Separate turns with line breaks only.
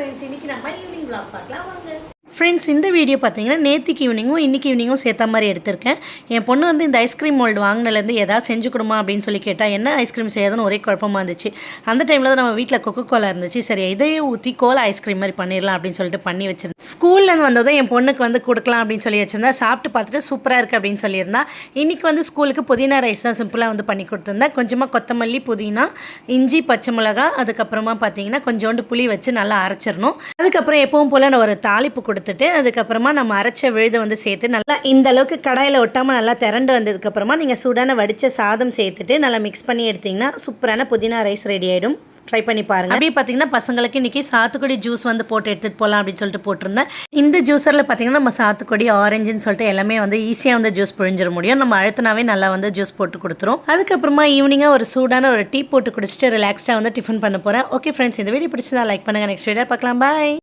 Friends இன்னைக்கு நம்ம evening vlog பார்க்கலாம் வாங்க ஃப்ரெண்ட்ஸ் இந்த வீடியோ பார்த்தீங்கன்னா நேற்றுக்கு ஈவினிங்கும் இன்றைக்கி ஈவினிங்கும் சேர்த்த மாதிரி எடுத்திருக்கேன். என் பொண்ணு வந்து இந்த ஐஸ்கிரீம் மோல்டு வாங்கினதுலேருந்து எதாவது செஞ்சு கொடுமா அப்படின்னு சொல்லி கேட்டால் என்ன ஐஸ்கிரீம் செய்யாதுன்னு ஒரே குழப்பமாக இருந்துச்சு. அந்த டைமில் தான் நம்ம வீட்டில் கொக்கோ கோலா இருந்துச்சு. சரி இதையே ஊற்றி கோலா ஐஸ்கிரீம் மாதிரி பண்ணிடலாம் அப்படின்னு சொல்லிட்டு பண்ணி வச்சிருந்தேன். ஸ்கூல்லேருந்து வந்ததும் என் பொண்ணுக்கு வந்து கொடுக்கலாம் அப்படின்னு சொல்லி வச்சுருந்தேன் சாப்பிட்டு பார்த்துட்டு சூப்பராக இருக்குது அப்படின்னு சொல்லியிருந்தா. இன்றைக்கி வந்து ஸ்கூலுக்கு புதினா ரைஸ் தான் சிம்பிளாக வந்து பண்ணி கொடுத்துருந்தேன். கொஞ்சமாக கொத்தமல்லி புதினா இஞ்சி பச்சை மிளகா அதுக்கப்புறமா பார்த்தீங்கன்னா கொஞ்சோண்டு புளி வச்சு நல்லா அரைச்சிடணும். அதுக்கப்புறம் எப்பவும் போல் நான் ஒரு தாளிப்பு கொடுத்து கொடுத்துட்டு அதுக்கப்புறமா நம்ம அரைச்ச விழுதை வந்து சேர்த்து நல்லா இந்த அளவுக்கு கடாயில் ஒட்டாமல் நல்லா திரண்டு வந்ததுக்கப்புறமா நீங்கள் சூடான வடித்த சாதம் சேர்த்துட்டு நல்லா மிக்ஸ் பண்ணி எடுத்தீங்கன்னா சூப்பரான புதினா ரைஸ் ரெடி ஆகிடும் ட்ரை பண்ணி பாருங்க. அப்படியே பார்த்தீங்கன்னா பசங்களுக்கு இன்றைக்கி சாத்துக்குடி ஜூஸ் வந்து போட்டு எடுத்துகிட்டு போகலாம் அப்படின்னு சொல்லிட்டு போட்டிருந்தேன். இந்த ஜூஸரில் பார்த்தீங்கன்னா நம்ம சாத்துக்குடி ஆரஞ்சுன்னு சொல்லிட்டு எல்லாமே வந்து ஈஸியாக வந்து ஜூஸ் பிழிஞ்சிட முடியும். நம்ம அழுத்தினாவே நல்லா வந்து ஜூஸ் போட்டு கொடுத்துரும். அதுக்கப்புறமா ஈவினிங்காக ஒரு சூடான ஒரு டீ போட்டு குடிச்சிட்டு ரிலாக்ஸ்டாக வந்து டிஃபன் பண்ண போகிறேன் ஓகே ஃப்ரெண்ட்ஸ் இந்த வீடியோ பிடிச்சிருந்தா லைக் பண்ணுங்கள் நெக்ஸ்ட் வீடியோ பார்க்கலாம். பாய்